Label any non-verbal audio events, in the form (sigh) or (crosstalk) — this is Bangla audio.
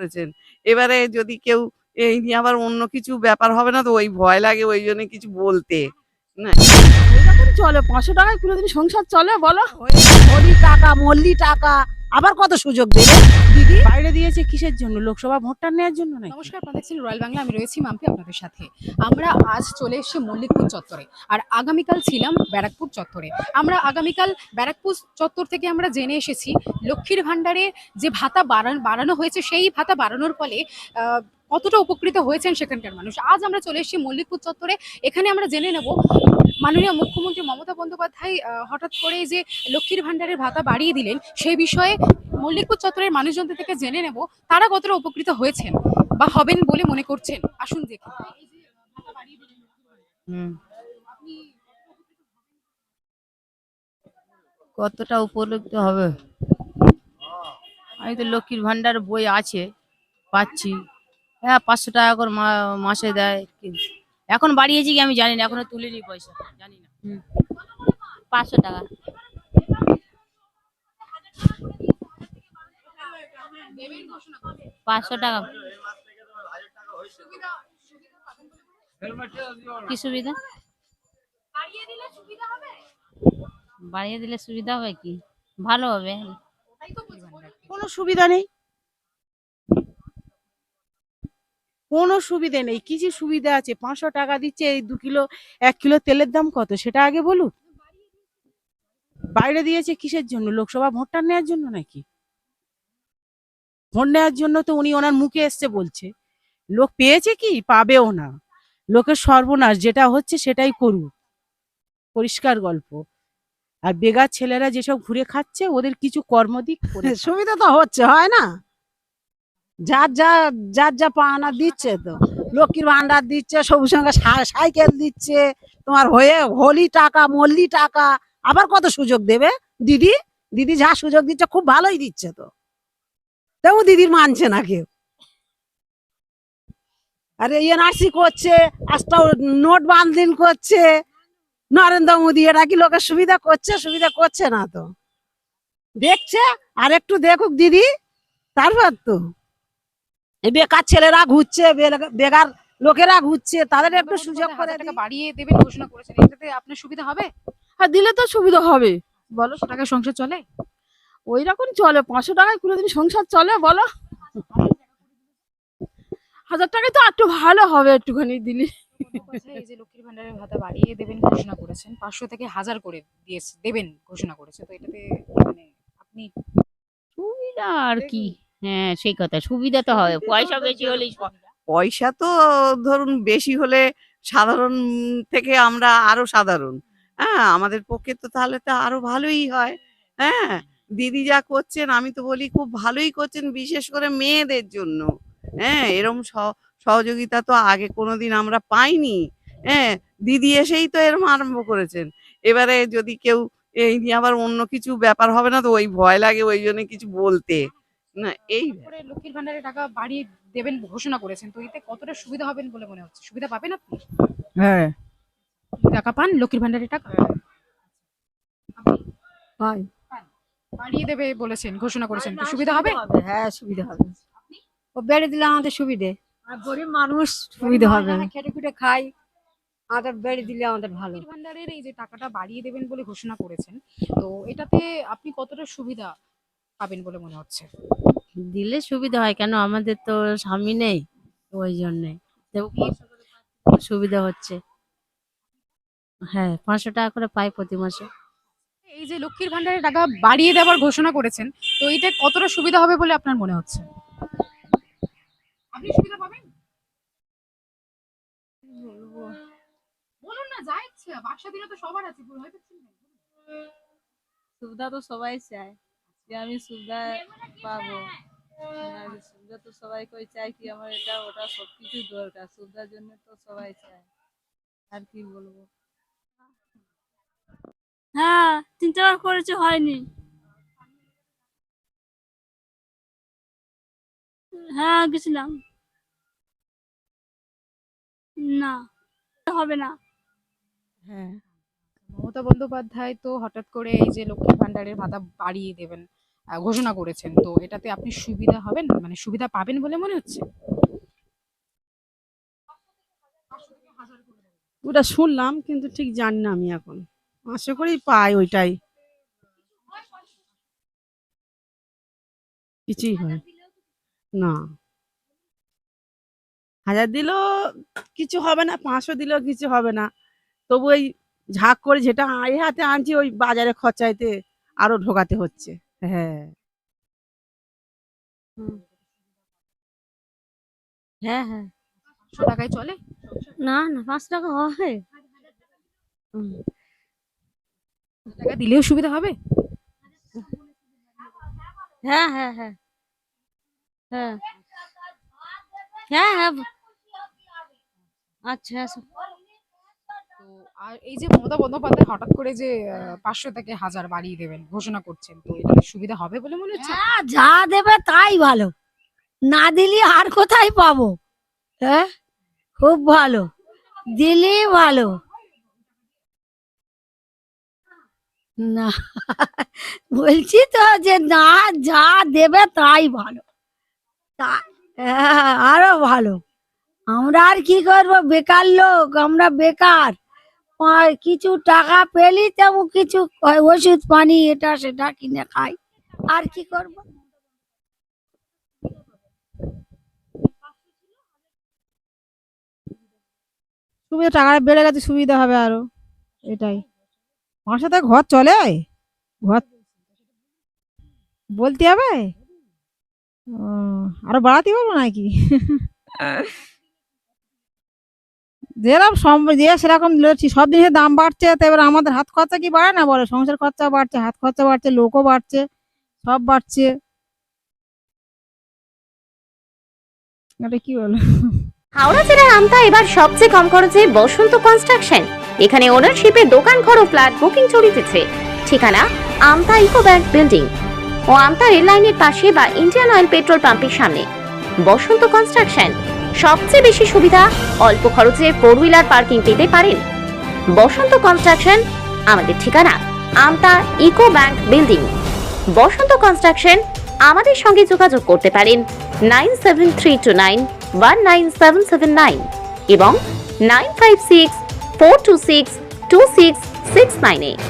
করেছেন। এবারে যদি কেউ এই নিয়ে আবার অন্য কিছু ব্যাপার হবে না তো ওই ভয় লাগে ওই জন্য কিছু বলতে। না। চলে পাঁচশো টাকায় কোনোদিন সংসার চলে বলো? টাকা মল্লি টাকা আবার কত সুযোগ দেবে দিদি? বাইরে দিয়েছে কিসের জন্য? লোকসভা ভোটটা নেওয়ার জন্য নাকি? নমস্কার আপনারা দেখছেন রয়্যাল বাংলা। আমি রয়েছি মাম্পি আপনাদের সাথে। আমরা আজ চলে এসেছি মল্লিকপুর চত্বরে। আর আগামীকাল ছিলাম ব্যারাকপুর চত্বরে। আমরা আগামীকাল ব্যারাকপুর চত্বর থেকে আমরা জেনে এসেছি লক্ষ্মীর ভাণ্ডারে যে ভাতা বাড়ানো বাড়ানো হয়েছে সেই ভাতা বাড়ানোর ফলে কতটা উপকৃত হয়েছেন সেখানকার মানুষ? আজ আমরা চলে এসেছি মল্লিকপুর চত্বরে। এখানে আমরা জেনে নেব মাননীয় মুখ্যমন্ত্রী মমতা বন্দ্যোপাধ্যায় হঠাৎ করে যে লক্ষ্মীর ভাণ্ডারের ভাতা বাড়িয়ে দিলেন সেই বিষয়ে মল্লিকপুর চত্বরের মানুষজনদের থেকে জেনে নেব তারা কতটা উপকৃত হয়েছেন বা হবেন বলে মনে করছেন। আসুন দেখি। কতটা উপলব্ধ হবে? আমি তো লক্ষ্মীর ভান্ডার বই আছে পাচ্ছি। হ্যাঁ পাঁচশো টাকা করে মা- মাসে দেয়। কি- এখন বাড়িয়েছি কি আমি জানি না এখনও তুলিনি পয়সা জানি না। পাঁচশো টাকা। পাঁচশো টাকা। কি সুবিধা? বাড়িয়ে দিলে সুবিধা হবে কি? ভালো হবে। কোনো সুবিধা নেই। কোনো সুবিধা নেই। কিছু সুবিধা আছে? পাঁচশো টাকা দিচ্ছে, এই দু কিলো, এক কিলো তেলের দাম কত? সেটা আগে বলুক বাইরে দিয়েছে কিসের জন্য? লোকসভা ভোটটা নেওয়ার জন্য নাকি? ভোট নেওয়ার জন্য তো উনি ওনার মুখে এসছে বলছে। লোক পেয়েছে কি? পাবেও না। লোকের সর্বনাশ যেটা হচ্ছে সেটাই করুক। পরিষ্কার গল্প। আর বেগার ছেলেরা যেসব ঘুরে খাচ্ছে, ওদের কিছু কর্মদিক। (laughs) সুবিধা তো হচ্ছে, হয় না? যার যা যার যা পাওনা দিচ্ছে তো। লক্ষ্মীর ভান্ডার দিচ্ছে, সবুজ সঙ্গে সাইকেল দিচ্ছে, তোমার হয়ে হোলি টাকা, মল্লি টাকা, আবার কত সুযোগ দেবে? দিদি? দিদি যা সুযোগ দিচ্ছে, খুব ভালোই দিচ্ছে তো। তেমন দিদির মানছে না কেউ। আরে এনআরসি করছে আজটা নোট বান্দিল করছে নরেন্দ্র মোদী এরা কি লোকের সুবিধা করছে? সুবিধা করছে না তো। দেখছে আর একটু দেখুক দিদি তারপর তো। এই বেকার ছেলেরা ঘুরছে বেকার লোকেরা ঘুরছে তাদের একটু সুযোগ করে। বাড়িয়ে দেবেন ঘোষণা করেছেন। এটাতে আপনার সুবিধা হবে? আর দিলে তো সুবিধা হবে। বলো পাঁচশো টাকা সংসার চলে? ওই রকম চলে পাঁচশো টাকায় কোনোদিন সংসার চলে বলো? হাজার টাকায় তো একটু ভালো হবে একটুখানি দিলে। বন্দ্যোপাধ্যায় এই যে লক্ষ্মীর ভান্ডারের ভাতা বাড়িয়ে দেবেন ঘোষণা করেছেন পাঁচশো থেকে হাজার করে দিয়ে দেবেন ঘোষণা করেছে তো এটাতে মানে আপনি সুবিধা আর কি হ্যাঁ সেই কথা সুবিধা তো হবে পয়সা বেশি হলেই পয়সা তো ধরুন বেশি হলে সাধারণ থেকে আমরা আরও সাধারণ। হ্যাঁ আমাদের পক্ষে তো তাহলে তো আরও ভালোই হয়। হ্যাঁ দিদি যা করছেন আমি তো বলি খুব ভালোই করছেন বিশেষ করে মেয়েদের জন্য। হ্যাঁ এরম সহ- সহযোগিতা তো আগে কোনোদিন আমরা পাইনি। হ্যাঁ দিদি এসেই তো এরম আরম্ভ করেছেন। এবারে যদি কেউ এই নিয়ে আবার অন্য কিছু ব্যাপার হবে না তো ওই ভয় লাগে ওই জন্য কিছু বলতে। না এই করে লক্ষ্মীর ভান্ডারের টাকা বাড়িয়ে দেবেন ঘোষণা করেছেন তো এতে কতটা সুবিধা হবেন বলে মনে হচ্ছে? সুবিধা পাবেন আপনি? হ্যাঁ। টাকা পান লক্ষ্মীর ভান্ডারের টাকা? পাই। বাড়িয়ে দেবে বলেছেন ঘোষণা করেছেন। তো সুবিধা হবে? হ্যাঁ সুবিধা হবে। ও বেড়ে দিলে আমাদের সুবিধে। আর গরিব মানুষ সুবিধা হবে। খেটে খুটে খাই আমাদের বেড়ে দিলে আমাদের ভালো। ভান্ডারের এই যে টাকাটা বাড়িয়ে দেবেন বলে ঘোষণা করেছেন তো এটাতে আপনি কতটা সুবিধা পাবেন বলে মনে হচ্ছে? দিলে সুবিধা হয় কেন? আমাদের তো স্বামী নেই ওই জন্যে। সুবিধা হচ্ছে। হ্যাঁ পাঁচশো টাকা করে পাই প্রতি মাসে। এই যে লক্ষ্মীর ভান্ডারের টাকা বাড়িয়ে দেওয়ার ঘোষণা করেছেন তো এটা কতটা সুবিধা হবে বলে আপনার মনে হচ্ছে? আপনি সুবিধা পাবেন? বলুন না যা ইচ্ছা। বাক্সা দিলে তো সবার আছে পাচ্ছেন সুবিধা তো সবাই চায়। যে আমি সুবিধা পাবো? আর সুবিধা তো সবাই কই চায় কি আমার এটা ওটা সবকিছু দরকার। সুবিধার জন্য তো সবাই চায়। আর কি বলব? হ্যাঁ তিনটাবার করেছে হয়নি। হ্যাঁ গেছিলাম। না হবে না। হ্যাঁ মমতা বন্দ্যোপাধ্যায় তো হঠাৎ করে এই যে লক্ষ্মীর ভান্ডারের ভাতা বাড়িয়ে দেবেন ঘোষণা করেছেন। তো এটাতে আপনি সুবিধা হবেন? মানে সুবিধা পাবেন বলে মনে হচ্ছে? ওটা শুনলাম কিন্তু ঠিক জানি না আমি এখন। আশা করেই পাই ওইটাই। কিছুই হয় না। হাজার দিলেও কিছু হবে না পাঁচশো দিলেও কিছু হবে না। তবু ওই ঝাঁক করে যেটা এই হাতে আনছি ওই বাজারে খরচাইতে আরও ঢোকাতে হচ্ছে। হ্যাঁ। হুম। হ্যাঁ। হ্যাঁ টাকায় চলে? না না পাঁচ টাকা হয় হুম। টাকা দিলেও সুবিধা হবে? হ্যাঁ হ্যাঁ হ্যাঁ। হ্যাঁ। হ্যাঁ হ্যাঁ। আচ্ছা আচ্ছা। তো আর এই যে মমতা বন্দ্যোপাধ্যায় হঠাৎ করে যে পাঁচশো থেকে হাজার বাড়িয়ে দেবেন ঘোষণা করছেন তো এটাতে সুবিধা হবে বলে মনে হচ্ছে? হ্যাঁ যা দেবে তাই ভালো। না দিলে আর কোথায় পাবো? হ্যাঁ? খুব ভালো। দিলে ভালো। না বলছি তো যে না যা দেবে তাই ভালো। তা হ্যাঁ, আরও ভালো। আমরা আর কি করব? বেকার লোক আমরা বেকার। কিছু টাকা পেলি তেমন কিছু ওষুধ পানি এটা সেটা কিনে খাই। আর কি করব? সুবিধা টাকাটা বেড়ে গেছে সুবিধা হবে আরও। এটাই। আমার সাথে ঘর চলে ঘর বলতে হবে? আরও বাড়াতে পারব নাকি? যেরকম সম- যে সেরকম সব জিনিসের দাম বাড়ছে, তো এবার আমাদের হাত খরচা কি বাড়ে না বলে? সংসার খরচা বাড়ছে, হাত খরচা বাড়ছে, লোকও বাড়ছে, সব বাড়ছে। কি বলো? হাওড়া জেলার আমতা এবার সবচেয়ে কম খরচে বসন্ত কনস্ট্রাকশন এখানে ওনারশিপে দোকান ঘর ও ফ্ল্যাট বুকিং চলিতেছে। ঠিকানা আমতা ইকো ব্যাংক বিল্ডিং ও আমতা রেল লাইনের পাশে বা ইন্ডিয়ান অয়েল পেট্রোল পাম্পের সামনে। বসন্ত কনস্ট্রাকশন সবচেয়ে বেশি সুবিধা অল্প খরচে ফোর হুইলার পার্কিং পেতে পারেন। বসন্ত কনস্ট্রাকশন আমাদের ঠিকানা Amta eco bank building Basanta construction আমাদের সঙ্গে যোগাযোগ করতে পারেন nine seven three two nine one nine seven seven nine এবং nine five six four two six two six six nine eight